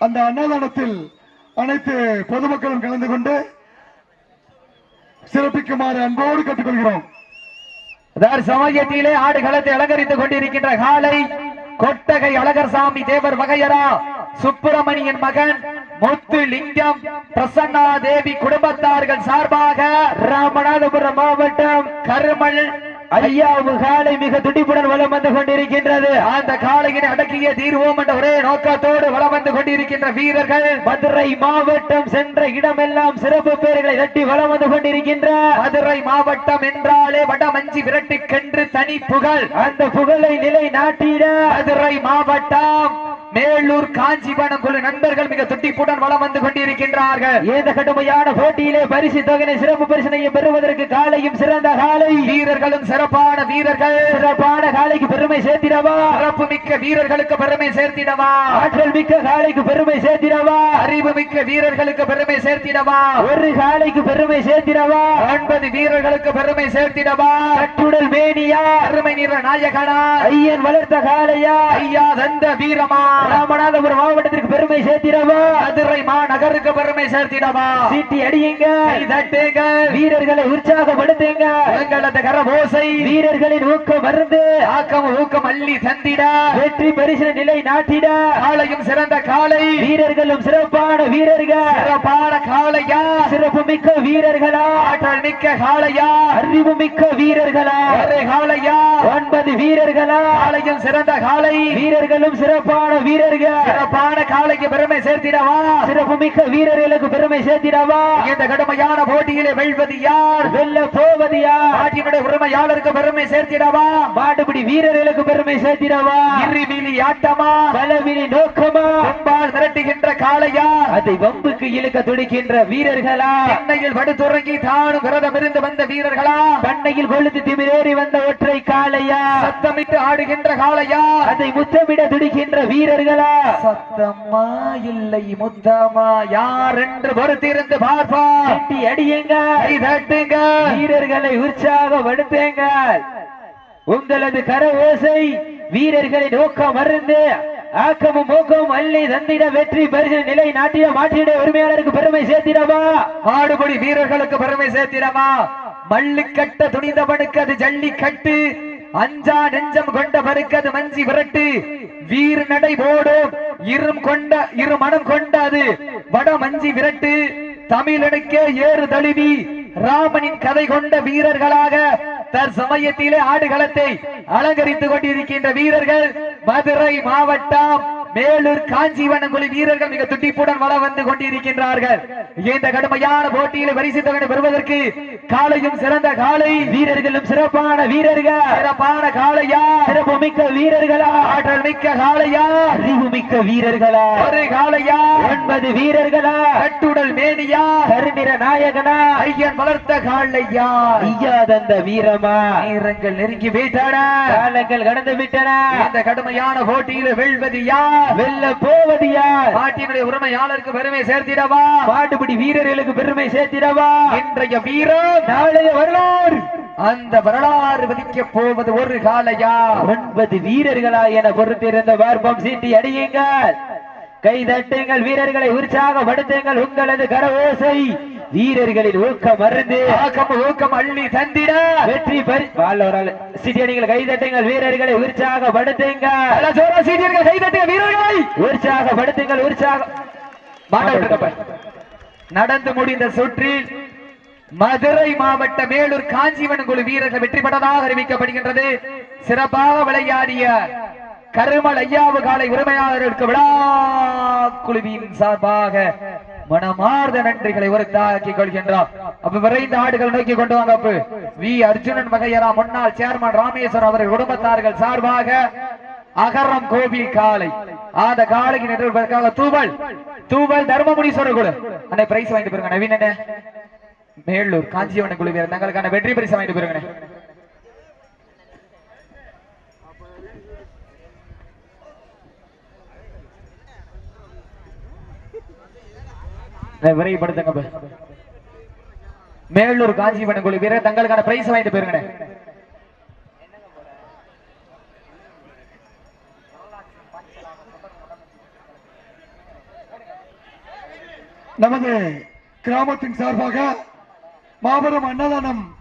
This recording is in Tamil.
அந்த அன்னதானத்தில் அனைத்து பொதுமக்களும் கலந்து கொண்டு சிறப்பிக்குமாறு அன்போடு கேட்டுக்கொள்கிறோம். அதாவது சமயத்திலே ஆடு களத்தை அலங்கரித்துக் கொண்டிருக்கின்ற காலை கொட்டகை அழகர் சாமி தேவர் வகையரா சுப்பிரமணியன் மகன் முத்து லிங்கம் பிரசன்னா தேவி குடும்பத்தார்கள் சார்பாக ராமநாதபுரம் மாவட்டம் கருமல் ஐயாவு காலை மிக துடிப்புடன் வலம் வந்து கொண்டிருக்கின்றது. அந்த காலையினை அடக்கிய தீர்வோம் என்ற ஒரே நோக்கத்தோடு வலம் வந்து கொண்டிருக்கின்ற வீரர்கள் மதுரை மாவட்டம் சென்ற இடமெல்லாம் சிறப்பு பேர்களை தட்டி வலம் வந்து கொண்டிருக்கின்ற மதுரை மாவட்டம் என்றாலே வடமஞ்சி விரட்டி கென்று தனி புகழ். அந்த புகழை நிலை நாட்டிட மதுரை மாவட்டம் மேலூர் காஞ்சிபுரம் குழு நண்பர்கள் மிக துட்டிப்புடன் வலம் வந்து கொண்டிருக்கின்றார்கள். ஏத கடுமையான போட்டியிலே பரிசு தொகையை சிறப்பு பரிசனையும் பெறுவதற்கு காலையும் சிறந்த காலை. வீரர்களும் சிறப்பான வீரர்கள். சிறப்பான காலைக்கு பெருமை சேர்த்திடவா? சிறப்பு மிக்க வீரர்களுக்கு பெருமை சேர்த்திடவா? ஆற்றல் மிக்க காலைக்கு பெருமை சேர்த்திடவா? அறிவு மிக்க வீரர்களுக்கு பெருமை சேர்த்திடவா? ஒரு காலைக்கு பெருமை சேர்த்திடவா? ஒன்பது வீரர்களுக்கு பெருமை சேர்த்திடவா? கட்டுடல் மேனியா? அருமை நிற நாயகனா? ஐயன் வளர்த்த காலையா ஐயா தந்த வீரமா? ராமநாதபுரம் மாவட்டத்திற்கு பெருமை சேர்த்திடவா? மதுரை மாநகருக்கு பெருமை சேர்த்திடவா? சீட்டி அடியுங்க. தட்டுங்க. வீரர்களை உற்சாகப்படுத்துங்க. எங்களது கரபோசை. வீரர்களின் ஊக்கம் மருந்து. ஆக்கம் ஊக்கம் அள்ளி தந்திட. வெற்றி பரிசு நிலை நாட்டிட. காலையும் சிறந்த காலை வீரர்களும் சிறப்பான வீரர்கள். சிறப்பான காளையா. சிறப்பு மிக்க வீரர்களா. ஆற்றல் மிக்க காளையா. அறிவு மிக்க வீரர்களா காளையா. ஒன்பது வீரர்களா. காலையும் சிறந்த காலை வீரர்களும் சிறப்பான வீரர்கள். சிறப்பான காலைக்கு பெருமை சேர்த்திடவா? சிறப்பு மிக்க வீரர்களுக்கு பெருமை சேர்த்திடவா? இந்த கடுமையான போட்டியிலே வெல்வது யார்? வெல்ல போவது யார்? நாட்டினுடைய உரிமையாளருக்கு பெருமை சேர்த்திடவா? மாடுபிடி வீரர்களுக்கு பெருமை சேர்த்திடவா? இருவிழி ஆட்டமா? பலவிழி நோக்கமா? அம்பால் மிரட்டுகின்ற காளையா? அதை வம்புக்கு இழுக்க துடிக்கின்ற வீரர்களா? பண்ணையில் படுத்துறங்கி தானும் விரதம் இருந்து வந்த வீரர்களா? பண்ணையில் கொழுத்து திமிரேறி வந்த ஒற்றை காளையா? சத்தமிட்டு ஆடுகின்ற காளையா? அதை முத்தமிட துடிக்கின்ற வீரர்களா? சத்தம்மா? இல்லை முத்தமா யார் என்று பொறுத்திருந்து பார்ப்பா. தட்டி அடியுங்க. தட்டுங்க. வீரர்களை உற்சாகப்படுத்துங்க உங்களது கர ஓசை வீரர்களின் நோக்கம் மருந்து ஆக்கமும் ஊக்கமும் அள்ளி தந்திட வெற்றி பரிசு நிலை நாட்டிய மாட்டிட உரிமையாளருக்கு பெருமை சேர்த்திடவா? ஆடுபடி வீரர்களுக்கு பெருமை சேர்த்திடவா? மல்லுக்கட்ட துணிந்தவனுக்கு அது ஜல்லிக்கட்டு. அஞ்சா நெஞ்சம் கொண்ட பருக்கது மஞ்சி விரட்டு. வீர் நடை போடும். இரும் கொண்ட இரு மனம் கொண்டாது. வட மஞ்சி விரட்டு. தமிழனுக்கே ஏறு தழுவி. ராமனின் கதை கொண்ட வீரர்களாக தற்சமயத்திலே ஆடுகளத்தை அலங்கரித்துக் கொண்டிருக்கின்ற வீரர்கள் மதுரை மாவட்டம் மேலூர் காஞ்சிவனங்குழி வீரர்கள் மிக துட்டிப்புடன் வளம் வந்து கொண்டிருக்கின்றார்கள். இந்த கடுமையான போட்டியில் பரிசு தொகை பெறுவதற்கு காலையும் சிறந்த காலை. வீரர்களும் சிறப்பான வீரர்கள். சிறப்பான காளையா? சிறப்பு மிக்க வீரர்களா? ஆற்றல் மிக்க காளையா? அறிவு மிக்க வீரர்களா? ஒரு காளையா? ஒன்பது வீரர்களா? கட்டுடல் மேனியா? கருநிற நாயகனா? ஐயன் வளர்த்த காளையா? ஐயா தந்த வீரமா? நேரங்கள் நெருங்கி விட்டன. காலங்கள் கடந்து விட்டன. இந்த கடுமையான போட்டியில் வெல்வது யார்? வெல்ல போவது யார் நாட்டினுடைய உரிமையாளருக்கு பெருமை சேர்த்திடவா? பாட்டுப்படி வீரர்களுக்கு பெருமை சேர்த்திடவா? இன்றைய வீரம் நாளைய வரலாறு. அந்த வரலாறு விதிக்க போவது ஒரு காலையா ஒன்பது வீரர்களா என பொறுத்திருந்த வார்ப்பம் சீட்டி அடியுங்கள். கை தட்டுங்கள் வீரர்களை உற்சாகப்படுத்துங்கள். உங்களது கரவோசை வீரர்களின் ஊக்கம் ஆக்கம் ஊக்கம் அள்ளி தந்திட. வெற்றி பரி வாழ்வரால் சீட்டியடிகள் கை தட்டுங்கள் வீரர்களை உற்சாகப்படுத்துங்கள் சீட்டியர்கள் கை தட்டுங்க வீரர்களை. உற்சாகப்படுத்துங்கள் உற்சாக. மாட்டப்ப நடந்து முடிந்த சுற்றில் மதுரை மாவட்ட மேலூர் காஞ்சிவனம் குழு வீரர்கள் வெற்றி பெற்றதாக அறிவிக்கப்படுகின்றது. சிறப்பாக விளையாடிய கருமல் ஐயாவு காலை உரிமையாளருக்கு விழா குழுவின் சார்பாக மனமார்ந்த நன்றிகளை உறுத்தாக்கிக் கொள்கின்றோம் அப்ப விரைந்த ஆடுகள் நோக்கி கொண்டு வாங்க அப்பு. வி. அர்ஜுனன் மகையரா முன்னாள் சேர்மன் ராமேஸ்வரன் அவர்கள் குடும்பத்தார்கள் சார்பாக அகரம் கோபி காலை. ஆத காலைக்கு நின்றுவதற்காக தூவல். தூவல் தர்மமுனீஸ்வரர் குழு அண்ணே பிரைஸ் வாங்கிட்டு போயிருங்க நவீன மேலூர் காஞ்சியவன குழுவியர் தங்களுக்கான வெற்றி பரிசு வாங்கிட்டு போயிருங்க விரைவுபடுத்துங்க மேலூர் காஞ்சி குழு வீரர் தங்களுக்கான பிரைஸ் வாங்கிட்டு போயிருங்க நமது கிராமத்தின் சார்பாக மாபெரும் அன்னதானம்